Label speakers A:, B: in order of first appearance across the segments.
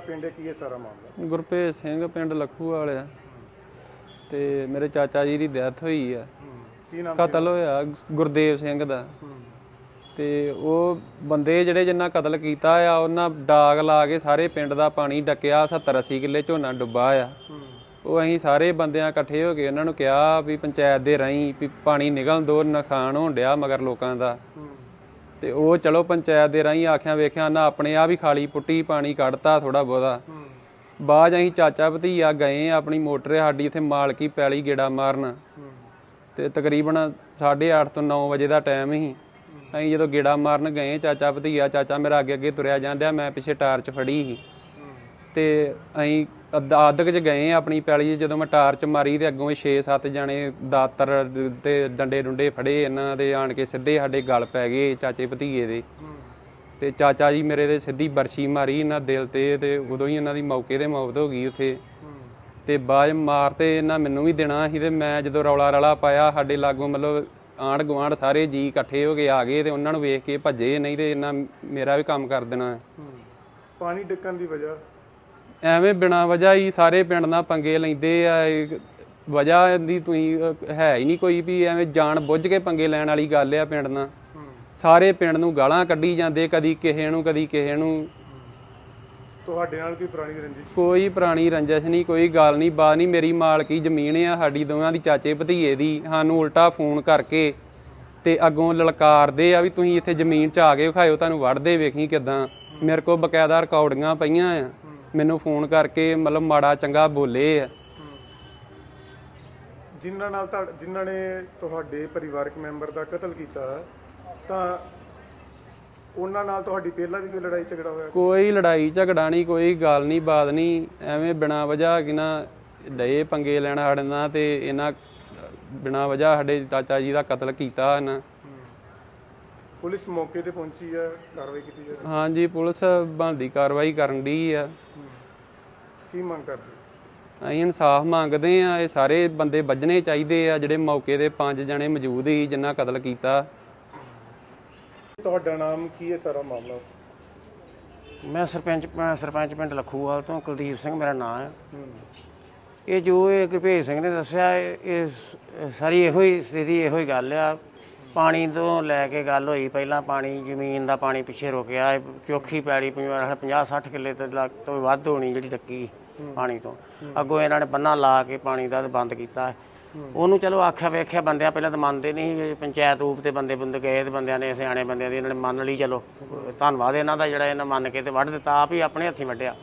A: ਪਿੰਡ ਕੀ ਹੈ ਸਾਰਾ ਮਾਮਲਾ?
B: ਗੁਰਪ੍ਰੀਤ ਸਿੰਘ ਪਿੰਡ ਲੱਖੂ ਵਾਲਿਆ ਤੇ ਮੇਰੇ ਚਾਚਾ ਜੀ ਦੀ ਡੈਥ ਹੋਈ ਆ।
A: ਕੀ ਨਾਮ
B: ਕਤਲ ਹੋਇਆ ਗੁਰਦੇਵ ਸਿੰਘ ਦਾ। ਤੇ ਉਹ ਬੰਦੇ ਜਿਹੜੇ ਜਿੰਨਾ ਕਤਲ ਕੀਤਾ ਆ ਉਹਨਾਂ ਡਾਗ ਲਾ ਕੇ ਸਾਰੇ ਪਿੰਡ ਦਾ ਪਾਣੀ ਡੱਕਿਆ 70 80 ਕਿੱਲੇ ਝੋਨਾ ਡੁੱਬਾ ਆ। ਉਹ ਅਸੀਂ ਸਾਰੇ ਬੰਦਿਆਂ ਇਕੱਠੇ ਹੋ ਕੇ ਉਹਨਾਂ ਨੂੰ ਕਿਹਾ ਵੀ ਪੰਚਾਇਤ ਦੇ ਰਾਹੀਂ ਵੀ ਪਾਣੀ ਨਿਕਲਣ ਦੋ ਨੁਕਸਾਨ ਹੋਣ ਡਿਆ ਮਗਰ ਲੋਕਾਂ ਦਾ। ਤੇ ਉਹ ਚਲੋ ਪੰਚਾਇਤ ਦੇ ਰਾਹੀਂ ਆਖਿਆ ਵੇਖਿਆ ਨਾ ਆਪਣੇ ਆ ਵੀ ਖਾਲੀ ਪੁੱਟੀ ਪਾਣੀ ਕੱਢਤਾ ਥੋੜਾ ਬਹੁਤਾ। ਬਾਅਦ 'ਚ ਅਸੀਂ ਚਾਚਾ ਭਤੀਆ ਗਏ ਆਪਣੀ ਮੋਟਰ ਸਾਡੀ, ਇੱਥੇ ਮਾਲਕੀ ਪੈਲੀ ਗੇੜਾ ਮਾਰਨ। ਤੇ ਤਕਰੀਬਨ 8:30 ਤੋਂ 9 ਵਜੇ ਦਾ ਟਾਈਮ ਸੀ। ਅਸੀਂ ਜਦੋਂ ਗੇੜਾ ਮਾਰਨ ਗਏ, ਚਾਚਾ ਭਤੀਆ, ਚਾਚਾ ਮੇਰਾ ਅੱਗੇ ਅੱਗੇ ਤੁਰਿਆ ਜਾਂਦਿਆ, ਮੈਂ ਪਿੱਛੇ ਟਾਰਚ ਫੜੀ ਸੀ। ਤੇ ਅਸੀਂ ਅੱਧਾ ਚ ਗਏ ਆਪਣੀ ਪੈਲੀ 'ਚ ਜਦੋਂ ਮੈਂ ਟਾਰਚ ਮਾਰੀ ਤੇ ਅੱਗੋਂ 6-7 ਜਾਣੇ ਦਾਤਰ ਤੇ ਡੰਡੇ ਡੁੰਡੇ ਫੜੇ, ਇਹਨਾਂ ਦੇ ਆਣ ਕੇ ਸਿੱਧੇ ਸਾਡੇ ਗਲ ਪੈ ਗਏ ਚਾਚੇ ਭਤੀਏ ਦੇ। ਤੇ ਚਾਚਾ ਜੀ ਮੇਰੇ ਦੇ ਸਿੱਧੀ ਬਰਸ਼ੀ ਮਾਰੀ ਇਹਨਾਂ ਦਿਲ ਤੇ ਤੇ ਉਦੋਂ ਹੀ ਇਹਨਾਂ ਦੀ ਮੌਕੇ ਤੇ ਮੌਤ ਹੋ ਗਈ ਉੱਥੇ। ਤੇ ਬਾਜ ਮਾਰ ਤੇ ਇਹਨਾਂ ਮੈਨੂੰ ਵੀ ਦੇਣਾ ਸੀ ਤੇ ਮੈਂ ਜਦੋਂ ਰੌਲਾ ਰਲਾ ਪਾਇਆ, ਸਾਡੇ ਲਾਗੋਂ ਮਤਲਬ ਆਂਢ ਗੁਆਂਢ ਸਾਰੇ ਜੀ ਇਕੱਠੇ ਹੋ ਕੇ ਆ ਗਏ ਤੇ ਉਹਨਾਂ ਨੂੰ ਵੇਖ ਕੇ ਭੱਜੇ, ਨਹੀਂ ਤੇ ਇਹਨਾਂ ਮੇਰਾ ਵੀ ਕੰਮ ਕਰ ਦੇਣਾ।
A: ਪਾਣੀ ਡਿੱਕਣ ਦੀ ਵਜ੍ਹਾ?
B: ਐਵੇਂ ਬਿਨਾਂ ਵਜ੍ਹਾ ਹੀ ਸਾਰੇ ਪਿੰਡ ਨਾਲ ਪੰਗੇ ਲੈਂਦੇ ਆ ਵਜ੍ਹਾ ਦੀ ਤੁਸੀਂ ਹੈ ਹੀ ਨਹੀਂ ਕੋਈ ਵੀ ਐਵੇਂ ਜਾਣ ਬੁੱਝ ਕੇ ਪੰਗੇ ਲੈਣ ਵਾਲੀ ਗੱਲ ਆ ਪਿੰਡ ਨਾਲ। ਸਾਰੇ ਪਿੰਡ ਨੂੰ ਗਾਲਾਂ ਕੱਢੀ ਜਾਂਦੇ ਕਦੀ ਕਿਸੇ ਨੂੰ ਕਦੀ ਕਿਸੇ ਨੂੰ।
A: ਤੁਹਾਡੇ ਨਾਲ ਕੋਈ ਪੁਰਾਣੀ ਰੰਜਿਸ਼?
B: ਕੋਈ ਪੁਰਾਣੀ ਰੰਜਿਸ਼ ਨਹੀਂ ਕੋਈ ਗੱਲ ਨਹੀਂ ਬਾਤ ਨਹੀਂ ਮੇਰੀ ਮਾਲਕੀ ਜ਼ਮੀਨ ਆ ਸਾਡੀ ਦੋਵਾਂ ਦੀ ਚਾਚੇ ਭਤੀਏ ਦੀ ਸਾਨੂੰ ਉਲਟਾ ਫੋਨ ਕਰਕੇ ਤੇ ਅੱਗੋਂ ਲਲਕਾਰਦੇ ਆ ਵੀ ਤੁਸੀਂ ਇੱਥੇ ਜ਼ਮੀਨ 'ਚ ਆ ਕੇ ਵਿਖਾਇਓ ਤੁਹਾਨੂੰ ਵੜਦੇ ਵੇਖੀ ਕਿਦਾਂ। ਮੇਰੇ ਕੋਲ ਬਕਾਇਦਾ ਰਿਕਾਰਡਿੰਗਾਂ ਪਈਆਂ ਆ। ਮੈਨੂੰ ਫੋਨ ਕਰਕੇ ਮਤਲਬ ਮਾੜਾ ਚੰਗਾ ਬੋਲੇ ਆ।
A: ਜਿਨ੍ਹਾਂ ਨਾਲ ਤੁਹਾ- ਜਿਨ੍ਹਾਂ ਨੇ ਤੁਹਾਡੇ ਪਰਿਵਾਰਕ ਮੈਂਬਰ ਦਾ ਕਤਲ ਕੀਤਾ ਤਾਂ ਉਹਨਾਂ ਨਾਲ ਤੁਹਾਡੀ ਪਹਿਲਾਂ ਵੀ ਕੋਈ ਲੜਾਈ ਝਗੜਾ ਹੋਇਆ?
B: ਕੋਈ ਲੜਾਈ ਝਗੜਾ ਨਹੀਂ ਕੋਈ ਗੱਲ ਨਹੀਂ ਬਾਤ ਨਹੀਂ। ਐਵੇਂ ਬਿਨਾਂ ਵਜ੍ਹਾ ਕਿ ਨਾ ਡਏ ਪੰਗੇ ਲੈਣ ਸਾਡੇ ਨਾਲ ਤੇ ਇਹਨਾਂ ਬਿਨਾਂ ਵਜ੍ਹਾ ਸਾਡੇ ਚਾਚਾ ਜੀ ਦਾ ਕਤਲ ਕੀਤਾ ਇਹਨਾਂ।
A: ਪੁਲਿਸ ਮੌਕੇ ਤੇ ਪਹੁੰਚੀ ਹੈ ਕਾਰਵਾਈ ਕੀਤੀ ਜਾ ਰਹੀ
B: ਹਾਂਜੀ ਪੁਲਿਸ ਬਣਦੀ ਕਾਰਵਾਈ ਕਰਨ ਦੀ ਆ।
A: ਹੈ। ਕੀ ਮੰਗ ਕਰਦੇ?
B: ਅਸੀਂ ਇਨਸਾਫ ਮੰਗਦੇ ਆ ਇਹ ਸਾਰੇ ਬੰਦੇ ਵੱਜਣੇ ਚਾਹੀਦੇ ਆ ਜਿਹੜੇ ਮੌਕੇ ਤੇ ਪੰਜ ਜਣੇ ਮੌਜੂਦ ਸੀ ਜਿਨ੍ਹਾਂ ਕਤਲ ਕੀਤਾ।
A: ਤੁਹਾਡਾ ਨਾਮ ਕੀ ਹੈ ਸਾਰਾ ਮਾਮਲਾ?
C: ਮੈਂ ਸਰਪੰਚ ਮੈਂ ਸਰਪੰਚ ਪਿੰਡ ਲਖੂਵਾਲ ਤੋਂ ਕੁਲਦੀਪ ਸਿੰਘ ਮੇਰਾ ਨਾਮ ਹੈ। ਇਹ ਜੋ ਇਹ ਗੁਰਭੇਜ ਸਿੰਘ ਨੇ ਦੱਸਿਆ ਇਹ ਇਹ ਸ- ਸਾਰੀ ਇਹੋ ਹੀ ਸਥਿਤੀ ਇਹੋ ਹੀ ਗੱਲ ਆ। ਪਾਣੀ ਤੋਂ ਲੈ ਕੇ ਗੱਲ ਹੋਈ ਪਹਿਲਾਂ ਪਾਣੀ ਜ਼ਮੀਨ ਦਾ ਪਾਣੀ ਪਿੱਛੇ ਰੁਕਿਆ। ਇਹ ਚੋਖੀ ਪੈੜੀ 50 60 ਕਿੱਲੇ ਤੋਂ ਲੱਗ ਤੋਂ ਵੱਧ ਹੋਣੀ ਜਿਹੜੀ ਟੱਕੀ ਪਾਣੀ ਤੋਂ। ਅੱਗੋਂ ਇਹਨਾਂ ਨੇ ਬੰਨਾ ਲਾ ਕੇ ਪਾਣੀ ਦਾ ਬੰਦ ਕੀਤਾ। ਉਹਨੂੰ ਚਲੋ ਆਖਿਆ ਵੇਖਿਆ ਬੰਦਿਆਂ ਪਹਿਲਾਂ ਤਾਂ ਮੰਨਦੇ ਨਹੀਂ ਪੰਚਾਇਤ ਰੂਪ ਤੇ ਬੰਦੇ ਬੰਦੇ ਗਏ ਤੇ ਬੰਦਿਆਂ ਨੇ ਸਿਆਣੇ ਬੰਦਿਆਂ ਦੀ ਇਹਨਾਂ ਨੇ ਮੰਨ ਲਈ ਚਲੋ। ਧੰਨਵਾਦ ਇਹਨਾਂ ਦਾ ਜਿਹੜਾ ਇਹਨਾਂ ਮੰਨ ਕੇ ਤੇ ਵੱਢ ਦਿੱਤਾ ਆਪ ਹੀ ਆਪਣੇ ਹੱਥੀਂ ਵੱਢਿਆ।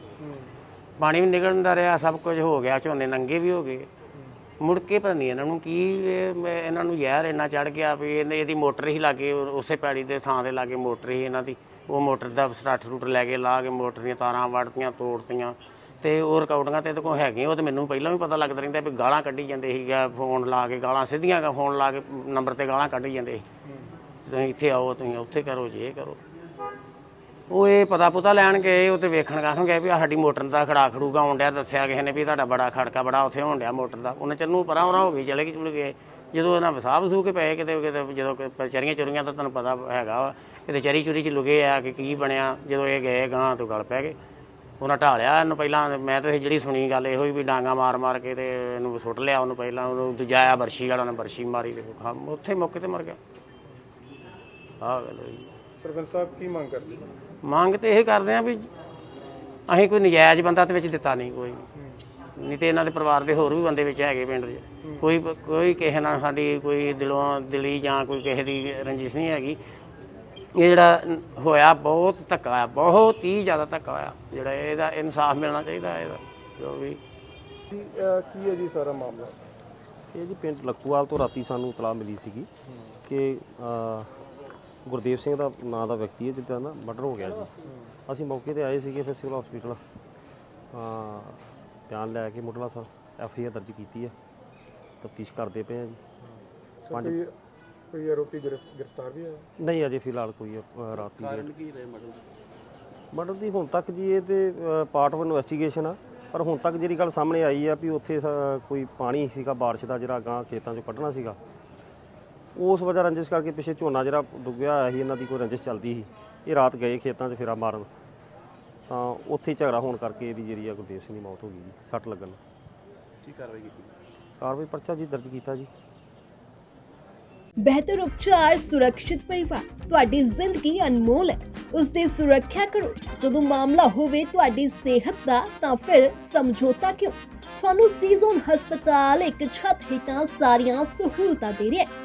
C: ਪਾਣੀ ਵੀ ਨਿਕਲਣ ਦਾ ਰਿਹਾ ਸਭ ਕੁਝ ਹੋ ਗਿਆ ਝੋਨੇ ਨੰਗੇ ਵੀ ਹੋ ਗਏ। ਮੁੜ ਕੇ ਪਤਾ ਨਹੀਂ ਇਹਨਾਂ ਨੂੰ ਕੀ ਇਹ ਮੈਂ- ਇਹਨਾਂ ਨੂੰ ਯਾਰ ਇੰਨਾ ਚੜ ਗਿਆ ਵੀ ਇਹਨੇ ਇਹਦੀ ਮੋਟਰ ਹੀ ਲਾਗੇ ਉਸੇ ਪੈੜੀ ਦੇ ਥਾਂ ਦੇ ਲਾਗੇ ਮੋਟਰ ਹੀ ਇਹਨਾਂ ਦੀ। ਉਹ ਮੋਟਰ ਦਾ ਸਟਾਰਟ ਰੂਟ ਲੈ ਕੇ ਲਾ ਕੇ ਮੋਟਰ ਦੀਆਂ ਤਾਰਾਂ ਵੜਤੀਆਂ ਤੋੜਤੀਆਂ। ਤੇ ਉਹ ਰਿਕਾਰਡਿੰਗਾਂ ਤੇ ਇਹਦੇ ਕੋਲ ਹੈਗੀਆਂ, ਉਹ ਤੇ ਮੈਨੂੰ ਪਹਿਲਾਂ ਵੀ ਪਤਾ ਲੱਗਦਾ ਰਹਿੰਦਾ ਵੀ ਗਾਲਾਂ ਕੱਢੀ ਜਾਂਦੇ ਸੀਗਾ ਫੋਨ ਲਾ ਕੇ ਗਾਲਾਂ ਸਿੱਧੀਆਂ ਫੋਨ ਲਾ ਕੇ ਨੰਬਰ ਤੇ ਗਾਲਾਂ ਕੱਢੀ ਜਾਂਦੇ ਸੀ। ਤੁਸੀਂ ਇੱਥੇ ਆਓ, ਤੁਸੀਂ ਉੱਥੇ ਕਰੋ, ਜੇ ਕਰੋ। ਉਹ ਇਹ ਪਤਾ ਪੁਤਾ ਲੈਣ ਗਏ, ਉਹ ਤੇ ਵੇਖਣ ਗਾਹੋਂ ਗਏ ਵੀ ਆਹ ਸਾਡੀ ਮੋਟਰ ਦਾ ਖੜਾ ਖੜੂਗਾ ਆਉਣ ਡਿਆ, ਦੱਸਿਆ ਕਿਸੇ ਨੇ ਵੀ ਤੁਹਾਡਾ ਬੜਾ ਖੜਕਾ ਬੜਾ ਉੱਥੇ ਹੋਣ ਡਿਆ ਮੋਟਰ ਦਾ। ਉਹਨੇ ਚੰਨੂ ਪਰਾਂ ਉਹਨਾਂ ਹੋ ਗਈ, ਚਲੇ ਗਈ ਚੁਲ ਗਏ। ਜਦੋਂ ਇਹਨਾਂ ਵਸਾਬ ਵਸੂ ਕੇ ਪਏ ਕਿਤੇ ਕਿਤੇ ਜਦੋਂ ਚਰੀਆਂ ਚੁਰੀਆਂ ਤਾਂ ਤੁਹਾਨੂੰ ਪਤਾ ਹੈਗਾ ਵਾ ਕਿਤੇ ਚਰੀ ਚੁਰੀ ਚ ਲੁਕੇ ਆ ਕਿ ਕੀ ਬਣਿਆ, ਜਦੋਂ ਇਹ ਗਏ ਗਾਂ ਤੋਂ ਗਲ ਪੈ ਗਏ। ਉਹਨਾਂ ਢਾਲਿਆ ਇਹਨੂੰ ਪਹਿਲਾਂ ਮੈਂ ਤਾਂ ਜਿਹੜੀ ਸੁਣੀ ਗੱਲ ਇਹੋ ਹੀ ਵੀ ਡਾਂਗਾ ਮਾਰ ਮਾਰ ਕੇ ਤੇ ਇਹਨੂੰ ਸੁੱਟ ਲਿਆ ਉਹਨੂੰ ਪਹਿਲਾਂ, ਉਹਨੂੰ ਦੂਜਾਇਆ ਬਰਸ਼ੀ ਵਾਲਾ ਨੇ ਬਰਸ਼ੀ ਮਾਰੀ ਤੇ ਉੱਥੇ ਮੌਕੇ ਤੇ ਮਰ ਗਿਆ। ਆਹ ਗੱਲ ਹੋਈ।
A: ਸਰਪੰਚ ਸਾਹਿਬ ਕੀ ਮੰਗ ਕਰਦੇ?
C: ਮੰਗ ਤੇ ਇਹ ਕਰਦੇ ਆ ਵੀ ਅਸੀਂ ਕੋਈ ਨਜਾਇਜ਼ ਬੰਦਾ ਤੇ ਵਿੱਚ ਦਿੱਤਾ ਨਹੀਂ ਕੋਈ। ਨਹੀਂ ਤੇ ਇਹਨਾਂ ਦੇ ਪਰਿਵਾਰ ਦੇ ਹੋਰ ਵੀ ਬੰਦੇ ਵਿੱਚ ਹੈਗੇ ਪਿੰਡ 'ਚ ਕੋਈ ਕੋਈ ਕਿਸੇ ਨਾਲ ਸਾਡੀ ਕੋਈ ਦਿਲੋਂ ਦਿਲੀ ਜਾਂ ਕੋਈ ਕਿਸੇ ਦੀ ਰੰਜਿਸ਼ ਨਹੀਂ ਹੈਗੀ। ਇਹ ਜਿਹੜਾ ਹੋਇਆ ਬਹੁਤ ਧੱਕਾ ਆ ਬਹੁਤ ਹੀ ਜ਼ਿਆਦਾ ਧੱਕਾ ਹੋਇਆ। ਜਿਹੜਾ ਇਹਦਾ ਇਨਸਾਫ ਮਿਲਣਾ ਚਾਹੀਦਾ ਇਹਦਾ ਜੋ ਵੀ।
A: ਕੀ ਹੈ ਜੀ ਸਾਰਾ ਮਾਮਲਾ?
D: ਇਹ ਜੀ ਪਿੰਡ ਲੱਕੂਵਾਲ ਤੋਂ ਰਾਤੀ ਸਾਨੂੰ ਇਤਲਾਹ ਮਿਲੀ ਸੀਗੀ ਕਿ ਗੁਰਦੇਵ ਸਿੰਘ ਦਾ ਨਾਂ ਦਾ ਵਿਅਕਤੀ ਹੈ ਜਿਹਦਾ ਨਾ ਮਰਡਰ ਹੋ ਗਿਆ ਜੀ। ਅਸੀਂ ਮੌਕੇ ਤੇ ਆਏ ਸੀਗੇ ਫਿਰ ਸਿਵਲ ਹਸਪੀਟਲ ਤਾਂ ਬਿਆਨ ਲੈ ਕੇ ਮੁੱਢਲਾ ਸਰ ਐਫ ਆਈ ਆਰ ਦਰਜ ਕੀਤੀ ਹੈ। ਤਫਤੀਸ਼ ਕਰਦੇ ਪਏ ਆ ਜੀ।
A: ਸਰ ਕੋਈ ਕੋਈ ਆਰੋਪੀ ਗ੍ਰਿਫ- ਗ੍ਰਿਫਤਾਰ ਵੀ ਹੋਇਆ?
D: ਨਹੀਂ ਅਜੇ ਫਿਲਹਾਲ ਕੋਈ ਅ, ਰਾਤ ਦੀ ਕਾਰਨ ਕੀ ਰਹੇ ਮਰਡਰ ਦੀ? ਹੁਣ ਤੱਕ ਜੀ ਇਹ ਤੇ ਪਾਰਟ ਆਫ ਇਨਵੈਸਟੀਗੇਸ਼ਨ ਆ। ਪਰ ਹੁਣ ਤੱਕ ਜਿਹੜੀ ਗੱਲ ਸਾਹਮਣੇ ਆਈ ਆ ਵੀ ਉੱਥੇ ਸ- ਕੋਈ ਪਾਣੀ ਸੀਗਾ ਬਾਰਿਸ਼ ਦਾ ਜਿਹੜਾ ਗਾਂ ਖੇਤਾਂ 'ਚੋਂ ਕੱਢਣਾ ਸੀਗਾ। ਉਸ ਵਜ੍ਹਾ ਰੰਜਿਸ਼ ਕਰਕੇ ਪਿੱਛੇ ਝੋਨਾ ਜਿਹੜਾ ਡੁੱਬਿਆ ਹੋਇਆ ਸੀ ਇਹਨਾਂ ਦੀ ਕੋਈ ਰੰਜਿਸ਼ ਚੱਲਦੀ ਸੀ। ਇਹ ਰਾਤ ਗਏ ਖੇਤਾਂ 'ਚ ਫੇਰਾ ਮਾਰਨ। ਤਾਂ ਉੱਥੇ ਹੀ ਝਗੜਾ ਹੋਣ ਕਰਕੇ ਇਹਦੀ ਜਿਹੜੀ ਆ ਗੁਰਦੇਵ ਸਿੰਘ ਦੀ ਮੌਤ ਹੋ ਗਈ ਜੀ ਸੱਟ ਲੱਗਣ। ਨਾਲ
E: ਕੀ ਕਾਰਵਾਈ ਕੀਤੀ?
D: ਕਾਰਵਾਈ ਪਰਚਾ ਜੀ ਦਰਜ ਕੀਤਾ ਜੀ।
F: ਬਿਹਤਰ ਉਪਚਾਰ ਸੁਰੱਖਿਅਤ ਪਰਿਵਾਰ। ਤੁਹਾਡੀ ਜ਼ਿੰਦਗੀ ਅਨਮੋਲ ਹੈ। ਉਸ ਦੀ ਸੁਰੱਖਿਆ ਕਰੋ। ਜਦੋਂ ਮਾਮਲਾ ਹੋਵੇ ਤੁਹਾਡੀ ਸਿਹਤ ਦਾ ਤਾਂ ਫਿਰ ਸਮਝੌਤਾ ਕਿਉਂ? ਤੁਹਾਨੂੰ ਸੀਜ਼ਨ ਹਸਪਤਾਲ ਇੱਕ ਛੱਤ ਹੇਠਾਂ ਸਾਰੀਆਂ ਸਹੂਲਤਾਂ ਦੇ ਰਿਹਾ ਹੈ।